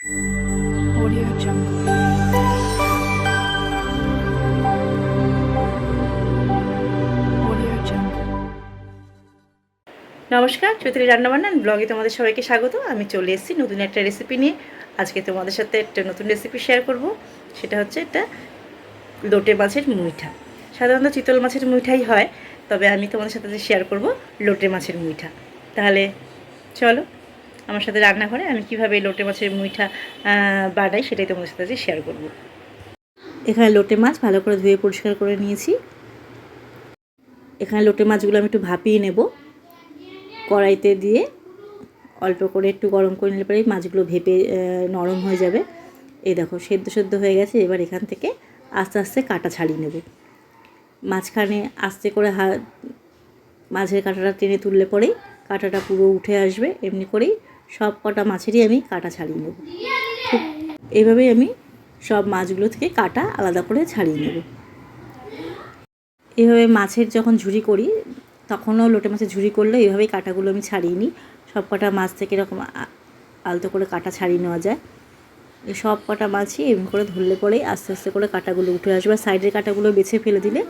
Audio Jungle. নমস্কার চৈত্রী রান্নাবান্না ব্লগে তোমাদের সবাইকে স্বাগত। আমি চলে এসেছি নতুন একটা রেসিপি নিয়ে। আজকে তোমাদের সাথে একটা নতুন রেসিপি শেয়ার করব। সেটা হচ্ছে একটা লোটে মাছের মুইঠা। সাধারণত চিতল মাছের মুইঠাই হয়, তবে আমি তোমাদের সাথে শেয়ার করব, লোটে মাছের মুইঠা। তাহলে চলো আমার সাথে রান্নাঘরে আমি কীভাবে লোটে মাছের মুইঠা বানাই সেটাই তোমাদের সাথে শেয়ার করব। এখানে লোটে মাছ ভালো করে ধুয়ে পরিষ্কার করে নিয়েছি। এখানে লোটে মাছগুলো আমি একটু ভাপিয়ে নেব। কড়াইতে দিয়ে অল্প করে একটু গরম করে নিলে পরেই মাছগুলো ভেপে নরম হয়ে যাবে। এই দেখো, সেদ্ধ সেদ্ধ হয়ে গেছে, এবার এখান থেকে আস্তে আস্তে কাটা ছাড়িয়ে নেব। মাঝখানে আস্তে করে হা মাছের কাঁটাটা টেনে তুললে পরেই কাঁটাটা পুরো উঠে আসবে, এমনি করেই সব কটা মাছেরই আমি কাটা ছাড়িয়ে নেব। ঠিক এইভাবেই আমি সব মাছগুলো থেকে কাটা আলাদা করে ছাড়িয়ে নেব। এভাবে মাছের যখন ঝুড়ি করি, তখনও লোটে মাছের ঝুড়ি করলে এইভাবেই কাটাগুলো আমি ছাড়িয়ে নিই। সব কটা মাছ থেকে এরকম আলতো করে কাটা ছাড়িয়ে নেওয়া যায়। এই সব কটা মাছই এমনি করে ধরলে পরেই আস্তে আস্তে করে কাটাগুলো উঠে আসবে। সাইডের কাটাগুলো বেছে ফেলে দিলে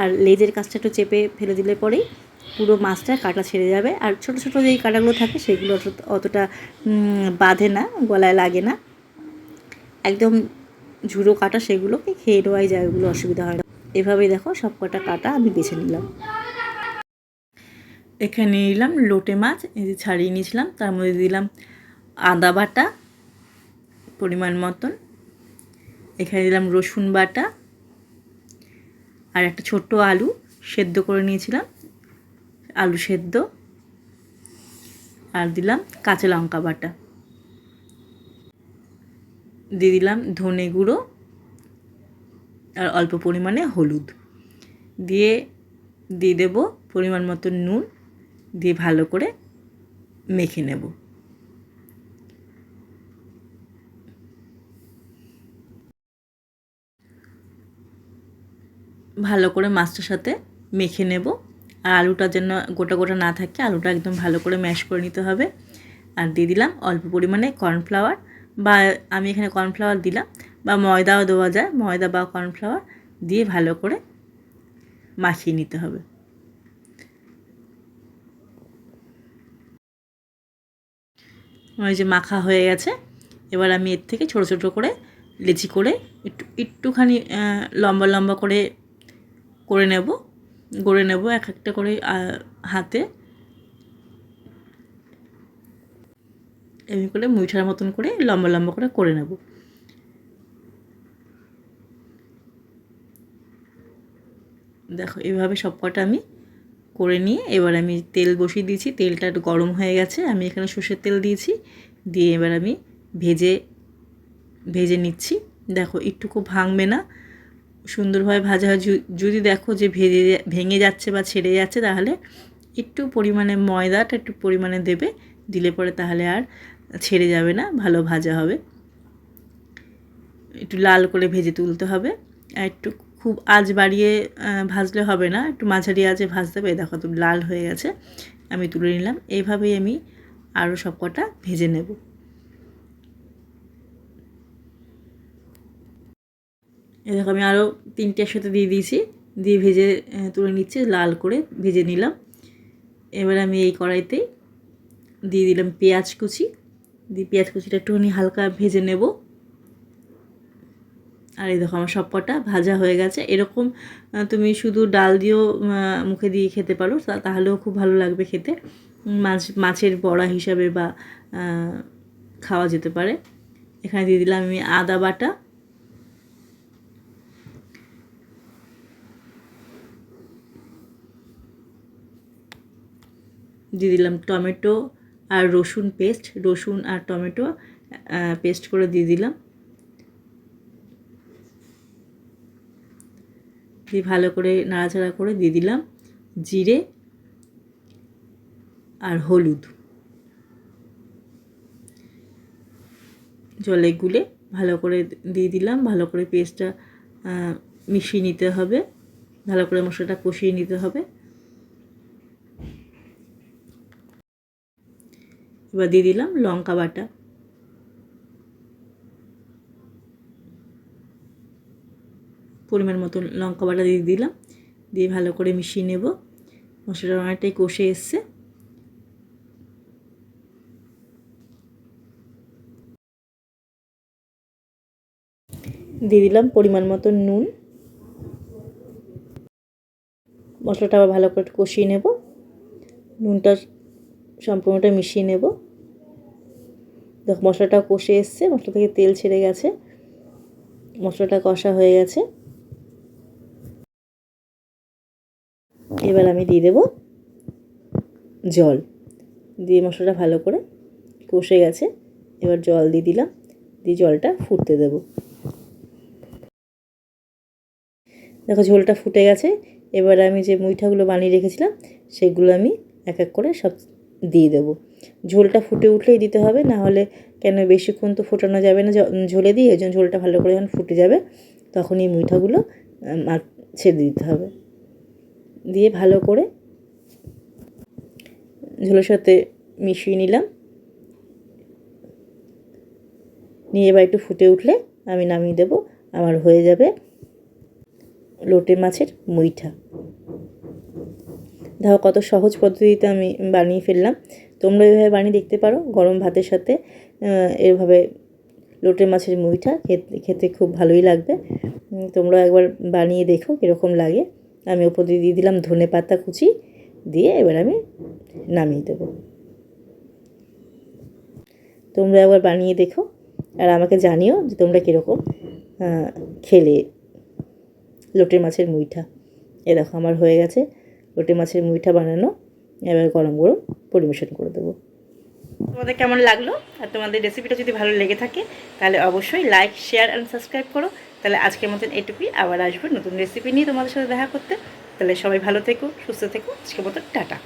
আর লেজের কাছটা একটু চেপে ফেলে দিলে পরেই পুরো মাছটা কাটা ছেড়ে যাবে। আর ছোট ছোট যেই কাটাগুলো থাকে সেগুলো অত- অতটা বাঁধে না, গলায় লাগে না। একদম ঝুড়ো কাটা সেগুলোকে খেয়ে নেওয়াই যায়, ওগুলো অসুবিধা হয় না। এভাবেই দেখো সব কটা কাটা আমি বেছে নিলাম। এখানে নিলাম লোটে মাছ, এই যে ছাড়িয়ে নিয়েছিলাম, তার মধ্যে দিলাম আদা বাটা, পরিমাণ মতন। এখানে দিলাম রসুন বাটা আর একটা ছোট্ট আলু সেদ্ধ করে নিয়েছিলাম। আলু সেদ্ধ। আর দিলাম কাঁচা লঙ্কা বাটা। দিয়ে দিলাম ধনে গুঁড়ো আর অল্প পরিমাণে হলুদ। দিয়ে দিয়ে দেবো পরিমাণ মতো নুন। দিয়ে ভালো করে মেখে নেব। ভালো করে মাছটার সাথে মেখে নেব। আর আলুটা যেন গোটা গোটা না থাকে, আলুটা একদম ভালো করে ম্যাশ করে নিতে হবে। আর দিয়ে দিলাম অল্প পরিমাণে কর্নফ্লাওয়ার বা আমি এখানে কর্নফ্লাওয়ার দিলাম বা ময়দাও দেওয়া যায়, ময়দা বা কর্নফ্লাওয়ার দিয়ে ভালো করে মাখিয়ে নিতে হবে। ওই যে মাখা হয়ে গেছে, এবার আমি এর থেকে ছোট ছোট করে লেচি করে একটু, একটুখানি লম্বা লম্বা করে করে নেব। গড়ে নেব এক একটা করে হাতে। এমনি করে মুইঠার মতন করে লম্বা লম্বা করে করে নেব। দেখো, এভাবে সব কটা আমি করে নিয়ে এবার আমি তেল বসিয়ে দিয়েছি। তেলটা একটু গরম হয়ে গেছে, আমি এখানে সর্ষের তেল দিয়েছি। দিয়ে এবার আমি ভেজে ভেজে নিচ্ছি। দেখো, একটুকু ভাঙবে না। সুন্দরভাবে ভাজা হয়। যদি দেখো যে ভেজে ভেঙে যাচ্ছে বা ছেড়ে যাচ্ছে, তাহলে একটু পরিমাণে ময়দাটা একটু পরিমাণে দেবে, দিলে পরে তাহলে আর ছেড়ে যাবে না, ভালো ভাজা হবে। একটু লাল করে ভেজে তুলতে হবে। আর একটু খুব আঁচ বাড়িয়ে ভাজলে হবে না, একটু মাঝারি আঁচে ভাজতে হবে। দেখো তো লাল হয়ে গেছে, আমি তুলে নিলাম। এইভাবেই আমি আরও সব কটা ভেজে নেব। দেখো আমি আরও তিনটে একসাথে দিয়ে দিয়েছি। দিয়ে ভেজে তুলে নিচ্ছি, লাল করে ভেজে নিলাম। এবার আমি এই কড়াইতেই দিয়ে দিলাম পেঁয়াজ কুচি। দিয়ে পেঁয়াজ কুচিটা একটুখানি হালকা ভেজে নেব। আর এই দেখো আমার সব কটা ভাজা হয়ে গেছে। এরকম তুমি শুধু ডাল দিয়েও মুখে দিয়ে খেতে পারো তাহলেও খুব ভালো লাগবে খেতে। মাছ, মাছের বড়া হিসাবে বা খাওয়া যেতে পারে। এখানে দিয়ে দিলাম আমি আদা বাটা। দিয়ে দিলাম টমেটো আর রসুন পেস্ট, রসুন আর টমেটো পেস্ট করে দিয়ে দিলাম। দিয়ে ভালো করে নাড়াচাড়া করে দিয়ে দিলাম জিরে আর হলুদ। জলে গুলে ভালো করে দিয়ে দিলাম, ভালো করে পেস্টটা মিশিয়ে নিতে হবে, ভালো করে মশলাটা কষিয়ে নিতে হবে। এবার দিয়ে দিলাম লঙ্কা বাটা। পরিমাণ মতো লঙ্কা বাটা দিয়ে দিলাম। দিয়ে ভালো করে মিশিয়ে নেব। মশলাটা অনেকটাই কষে এসছে। দিয়ে দিলাম পরিমাণ মতো নুন। মশলাটা আবার ভালো করে কষিয়ে নেব। নুনটা সম্পূর্ণটা মিশিয়ে নেব। দেখো, মশলাটা কষে এসছে, মশলা থেকে তেল ছেড়ে গেছে। মশলাটা কষা হয়ে গেছে। এবার আমি দিয়ে দেব জল। দিয়ে মশলাটা ভালো করে কষে গেছে। এবার জল দিয়ে দিলাম। দিয়ে জলটা ফুটতে দেব। দেখো, ঝোলটা ফুটে গেছে। এবার আমি যে মুইঠাগুলো বানিয়ে রেখেছিলাম, সেগুলো আমি এক এক করে সব দিয়ে দেবো। ঝোলটা ফুটে উঠলেই দিতে হবে না হলে কেন বেশিক্ষণ তো ফোটানো যাবে না ঝোলে দিয়ে ওই জন্য ঝোলটা ভালো করে যখন ফুটে যাবে তখন এই মুইঠাগুলো আম, ছেড়ে দিতে হবে। দিয়ে ভালো করে ঝোলের সাথে মিশিয়ে নিলাম। নিয়ে এবার একটু ফুটে উঠলে আমি নামিয়ে দেবো আমার হয়ে যাবে লোটে মাছের মুইঠা। দেখো কত সহজ পদ্ধতিতে আমি বানিয়ে ফেললাম। তোমরা এভাবে বানিয়ে দেখতে পারো, গরম ভাতের সাথে এভাবে লোটে মাছের খেতে খেতে খুব ভালোই লাগবে। তোমরা একবার বানিয়ে দেখো কীরকম লাগে। আমি ওপর দিয়ে দিয়ে দিলাম ধনে পাতা কুচি, দিয়ে এবার আমি নামিয়ে দেবো। তোমরা একবার বানিয়ে দেখো আর আমাকে জানিও যে তোমরা কীরকম খেলে লোটে মাছের মুইঠা এ দেখো আমার হয়ে গেছে লোটে মাছের মুইঠা বানানো। এবার গরম গরম পরিবেশন করে দেবো। তোমাদের কেমন লাগল? আর তোমাদের রেসিপিটা যদি ভালো লেগে থাকে, তাহলে অবশ্যই লাইক শেয়ার অ্যান্ড সাবস্ক্রাইব করো। তাহলে আজকের মতন এটুকুই। আবার আসব নতুন রেসিপি নিয়ে তোমাদের সাথে দেখা করতে। তাহলে সবাই ভালো থেকো, সুস্থ থেকো। আজকের মতন টাটা।